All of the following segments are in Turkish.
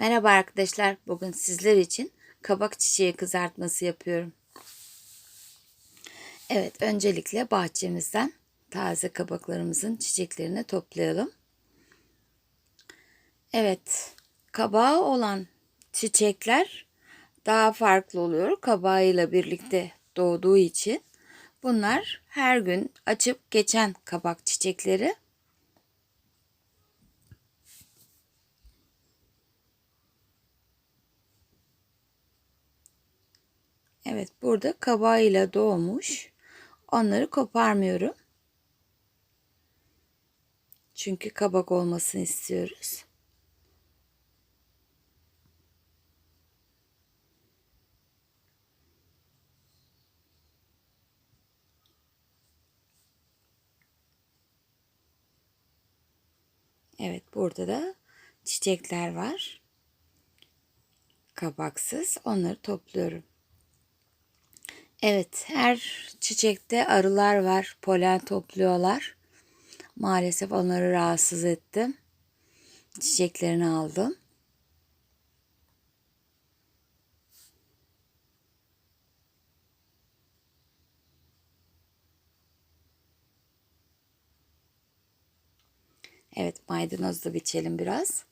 Merhaba arkadaşlar. Bugün sizler için kabak çiçeği kızartması yapıyorum. Evet, öncelikle bahçemizden taze kabaklarımızın çiçeklerini toplayalım. Evet, kabağı olan çiçekler daha farklı oluyor. Kabağıyla birlikte doğduğu için bunlar her gün açıp geçen kabak çiçekleri. Evet burada kabağıyla doğmuş. Onları koparmıyorum. Çünkü kabak olmasını istiyoruz. Evet burada da çiçekler var. Kabaksız onları topluyorum. Evet, her çiçekte arılar var. Polen topluyorlar. Maalesef onları rahatsız ettim. Çiçeklerini aldım. Evet, maydanoz da biçelim biraz.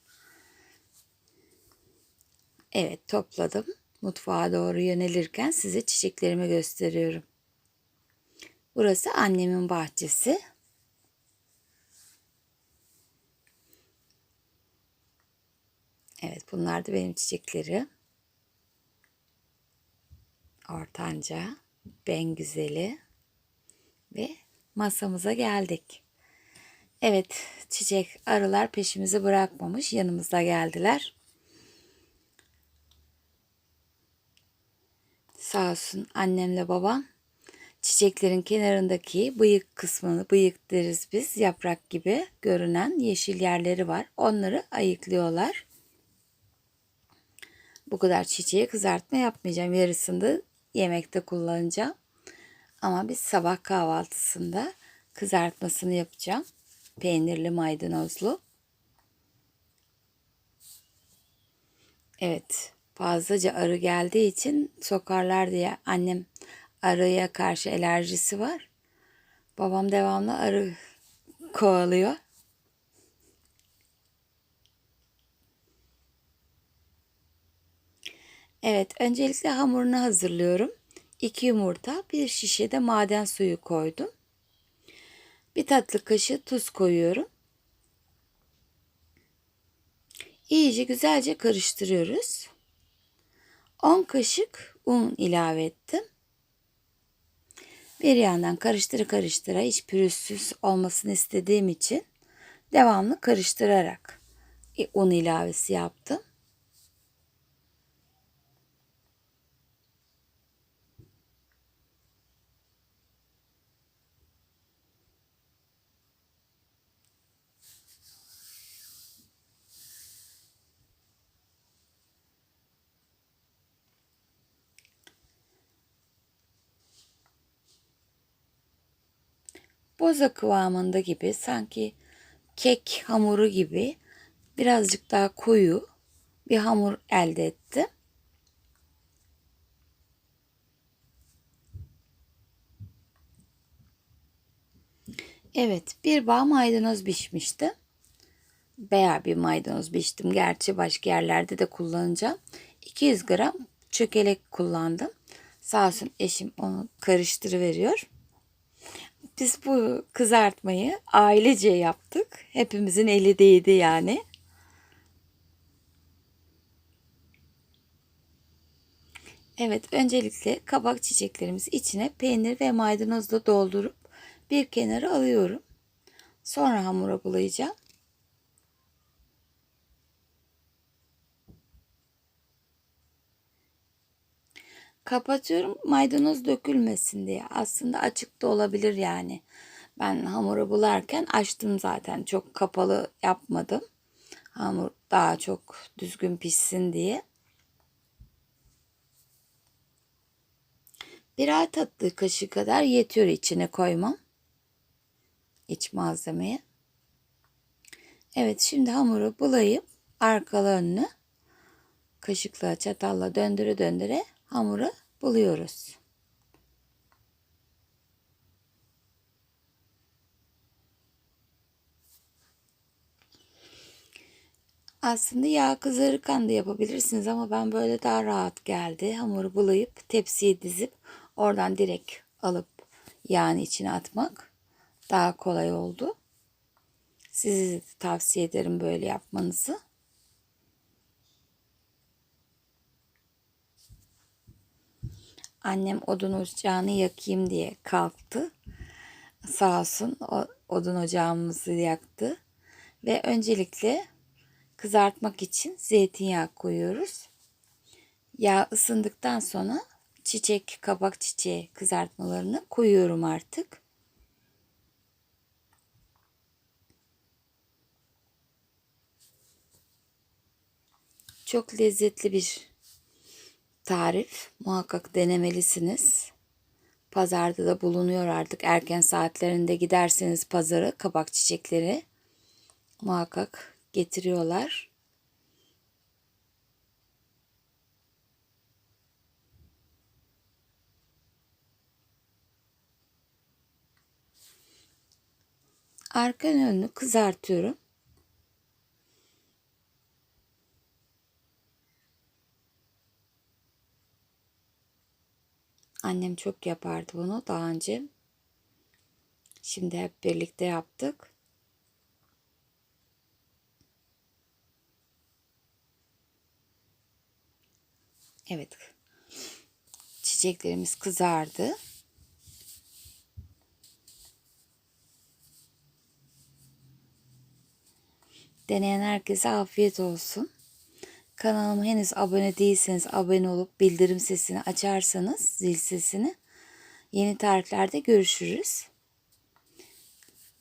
Evet, topladım mutfağa doğru yönelirken size çiçeklerimi gösteriyorum. Burası annemin bahçesi. Evet bunlar da benim çiçekleri. Ortanca, ben güzeli ve masamıza geldik. Evet çiçek arılar peşimizi bırakmamış yanımızda geldiler. Sağ olsun annemle babam çiçeklerin kenarındaki bıyık kısmını bıyık deriz biz yaprak gibi görünen yeşil yerleri var. Onları ayıklıyorlar. Bu kadar çiçeği kızartma yapmayacağım. Yarısını yemekte kullanacağım. Ama biz sabah kahvaltısında kızartmasını yapacağım. Peynirli maydanozlu. Evet fazlaca arı geldiği için sokarlar diye annem arıya karşı alerjisi var. Babam devamlı arı kovalıyor. Evet, öncelikle hamurunu hazırlıyorum. 2 yumurta, bir şişe de maden suyu koydum. Bir tatlı kaşığı tuz koyuyorum. İyice güzelce karıştırıyoruz. 10 kaşık un ilave ettim. Bir yandan karıştıra karıştıra hiç pürüzsüz olmasını istediğim için devamlı karıştırarak un ilavesi yaptım. Boza kıvamında gibi sanki kek hamuru gibi birazcık daha koyu bir hamur elde ettim. Evet bir bağ maydanoz biçmiştim. Veya bir maydanoz biçtim. Gerçi başka yerlerde de kullanacağım. 200 gram çökelek kullandım. Sağ olsun eşim onu karıştırıveriyor. Biz bu kızartmayı ailece yaptık. Hepimizin eli değdi yani. Evet, öncelikle kabak çiçeklerimizi içine peynir ve maydanozla doldurup bir kenara alıyorum. Sonra hamura bulayacağım. Kapatıyorum maydanoz dökülmesin diye. Aslında açık da olabilir yani. Ben hamuru bularken açtım zaten. Çok kapalı yapmadım. Hamur daha çok düzgün pişsin diye. Birer tatlı kaşığı kadar yetiyor içine koymam. İç malzemeye. Evet şimdi hamuru bulayıp arkalı önlü kaşıkla çatalla döndüre döndüre hamuru buluyoruz. Aslında yağ kızarırken de yapabilirsiniz ama ben böyle daha rahat geldi. Hamuru bulayıp tepsiye dizip oradan direkt alıp yağın içine atmak daha kolay oldu. Size de tavsiye ederim böyle yapmanızı. Annem odun ocağını yakayım diye kalktı. Sağ olsun o odun ocağımızı yaktı. Ve öncelikle kızartmak için zeytinyağı koyuyoruz. Yağ ısındıktan sonra çiçek, kabak çiçeği kızartmalarını koyuyorum artık. Çok lezzetli bir tarif. Muhakkak denemelisiniz. Pazarda da bulunuyor artık. Erken saatlerinde giderseniz pazara kabak çiçekleri muhakkak getiriyorlar. Arka önünü kızartıyorum. Annem çok yapardı bunu daha önce. Şimdi hep birlikte yaptık. Evet. Çiçeklerimiz kızardı. Deneyen herkese afiyet olsun. Kanalıma henüz abone değilseniz abone olup bildirim sesini açarsanız zil sesini yeni tariflerde görüşürüz.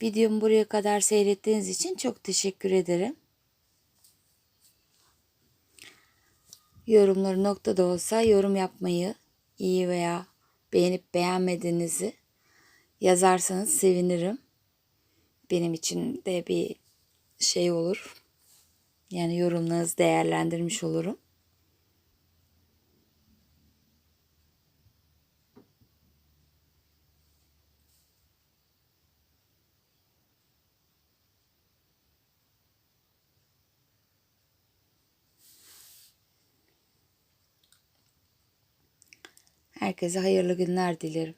Videomu buraya kadar seyrettiğiniz için çok teşekkür ederim. Yorumları noktada olsa yorum yapmayı, iyi veya beğenip beğenmediğinizi yazarsanız sevinirim. Benim için de bir şey olur. Yani yorumlarınızı değerlendirmiş olurum. Herkese hayırlı günler dilerim.